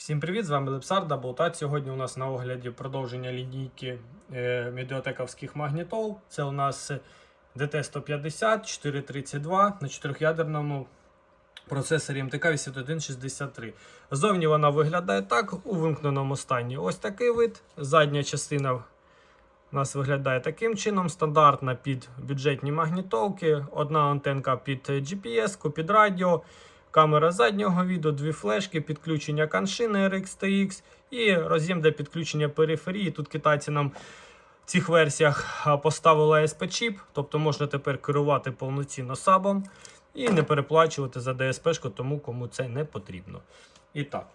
Всім привіт! З вами Лепсар Даблтат. Сьогодні у нас на огляді продовження лінійки е, медіатековських магнітол. Це у нас DT150 432 на 4-ядерному процесорі МТК 8163. Зовні вона виглядає так у вимкненому стані. Ось такий вид. Задня частина у нас виглядає таким чином. Стандартна під бюджетні магнітолки, одна антенка під GPS, під радіо. Камера заднього віду, дві флешки, підключення каншини RX TX і роз'єм для підключення периферії. Тут китайці нам в цих версіях поставили ASP-чіп, тобто можна тепер керувати повноцінно сабом і не переплачувати за DSP, тому кому це не потрібно. І так.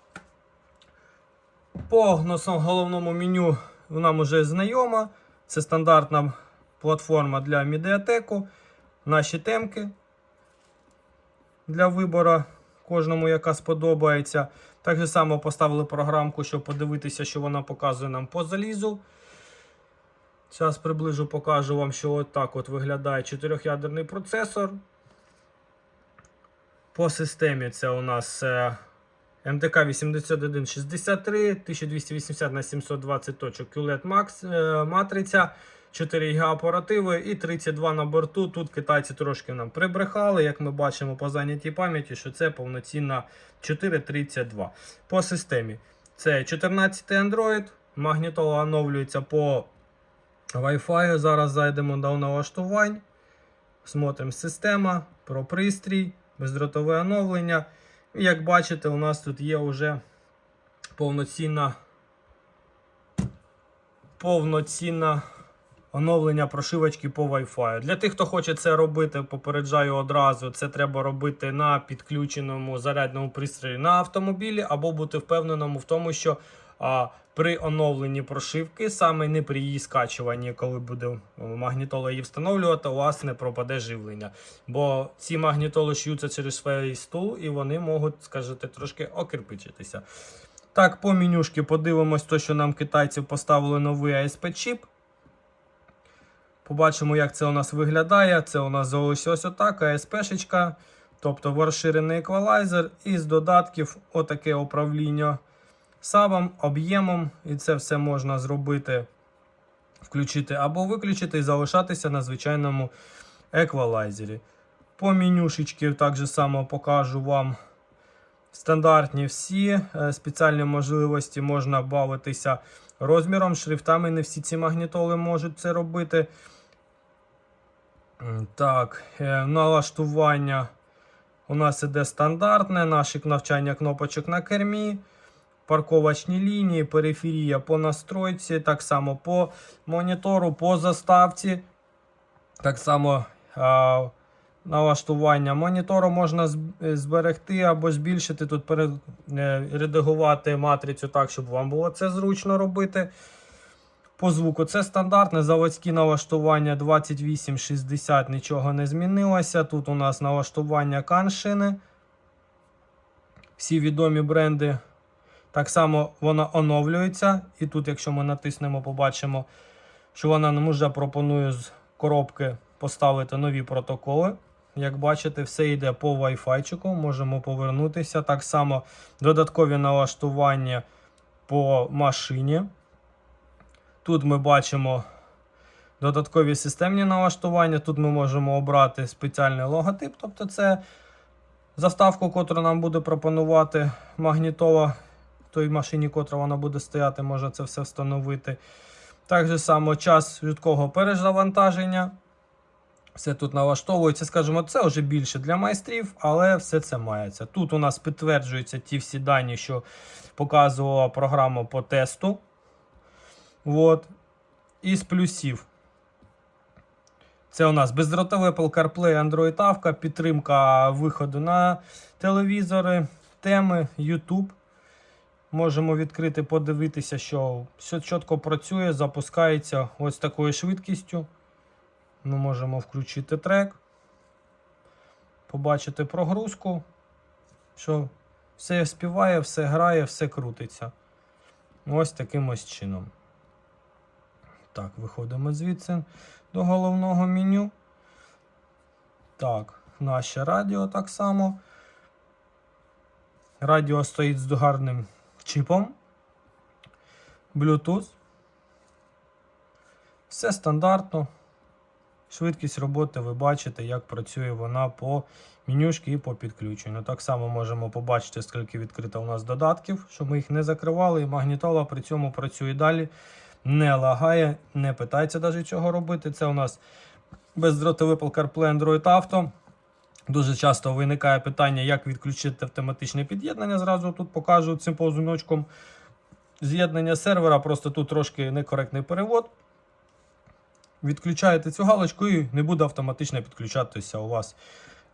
По головному меню нам вже знайома. Це стандартна платформа для медіатеку. Наші темки для вибору, кожному, яка сподобається. Так же само поставили програмку, щоб подивитися, що вона показує нам по залізу. Зараз приближу покажу вам, що отак от виглядає чотирьохядерний процесор. По системі це у нас МТК 8163, 1280 на 720 точок QLED Max е, матриця. 4 ГБ оперативи і 32 на борту. Тут китайці трошки нам прибрехали, як ми бачимо по зайнятій пам'яті, що це повноцінна 432. По системі це 14 Android, магнітола оновлюється по Wi-Fi. Зараз зайдемо до налаштувань. Смотримо система, про пристрій, бездротове оновлення. І як бачите, у нас тут є вже повноцінна повноцінна оновлення прошивочки по Wi-Fi. Для тих, хто хоче це робити, попереджаю одразу, це треба робити на підключеному зарядному пристрої на автомобілі, або бути впевненому в тому, що а, при оновленні прошивки, саме не при її скачуванні, коли буде магнітола її встановлювати, у вас не пропаде живлення. Бо ці магнітоли шюються через свій стул і вони можуть, скажете, трошки окирпичитися. Так, по менюшки подивимось, то, що нам китайці поставили новий ASP-чіп. Побачимо, як це у нас виглядає. Це у нас залишилось ось отак, ASP-шечка, тобто розширений еквалайзер, і з додатків отаке управління сабом, об'ємом. І це все можна зробити, включити або виключити і залишатися на звичайному еквалайзері. По менюшечки так же само покажу вам. Стандартні всі е, спеціальні можливості можна бавитися розміром, шрифтами. Не всі ці магнітоли можуть це робити. Так, е, налаштування у нас іде стандартне, наше навчання кнопочок на кермі, парковочні лінії, периферія по настройці, так само по монітору, по заставці. Так само а, налаштування монітору можна е, зберегти або збільшити, тут пере, е, редагувати матрицю так, щоб вам було це зручно робити. По звуку це стандартне заводські налаштування 2860, нічого не змінилося. Тут у нас налаштування каншини. Всі відомі бренди. Так само вона оновлюється. І тут, якщо ми натиснемо, побачимо, що вона нам вже пропонує з коробки поставити нові протоколи. Як бачите, все йде по Wi-Fi. Можемо повернутися. Так само додаткові налаштування по машині. Тут ми бачимо додаткові системні налаштування. Тут ми можемо обрати спеціальний логотип, тобто це заставку, котру нам буде пропонувати магнітола в той машині, котра вона буде стояти, може це все встановити. Так же само час швидкого перезавантаження. Все тут налаштовується, скажімо, це вже більше для майстрів, але все це мається. Тут у нас підтверджуються ті всі дані, що показувала програма по тесту. От. Із плюсів. Це у нас бездротовий Apple CarPlay, Android Авка, підтримка виходу на телевізори, теми, YouTube. Можемо відкрити, подивитися, що все чітко працює, запускається ось такою швидкістю. Ми можемо включити трек, побачити прогрузку, що все співає, все грає, все крутиться. Ось таким ось чином. Так, виходимо звідси до головного меню. Так, наше радіо так само. Радіо стоїть з гарним чіпом. Bluetooth. Все стандартно. Швидкість роботи ви бачите, як працює вона по менюшки і по підключенню. Так само можемо побачити, скільки відкрито у нас додатків, щоб ми їх не закривали. І магнітола при цьому працює далі, не лагає, не питається навіть цього робити. Це у нас бездротовий CarPlay Android Auto. Дуже часто виникає питання, як відключити автоматичне під'єднання. Зразу тут покажу цим повзуночком з'єднання сервера, просто тут трошки некоректний перевод. Відключаєте цю галочку і не буде автоматично підключатися у вас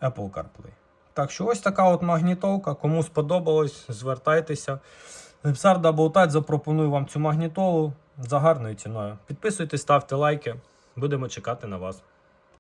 Apple CarPlay. Так що ось така от магнітолка. Кому сподобалось, звертайтеся. Лепсар Double запропоную вам цю магнітолу за гарною ціною. Підписуйтесь, ставте лайки. Будемо чекати на вас.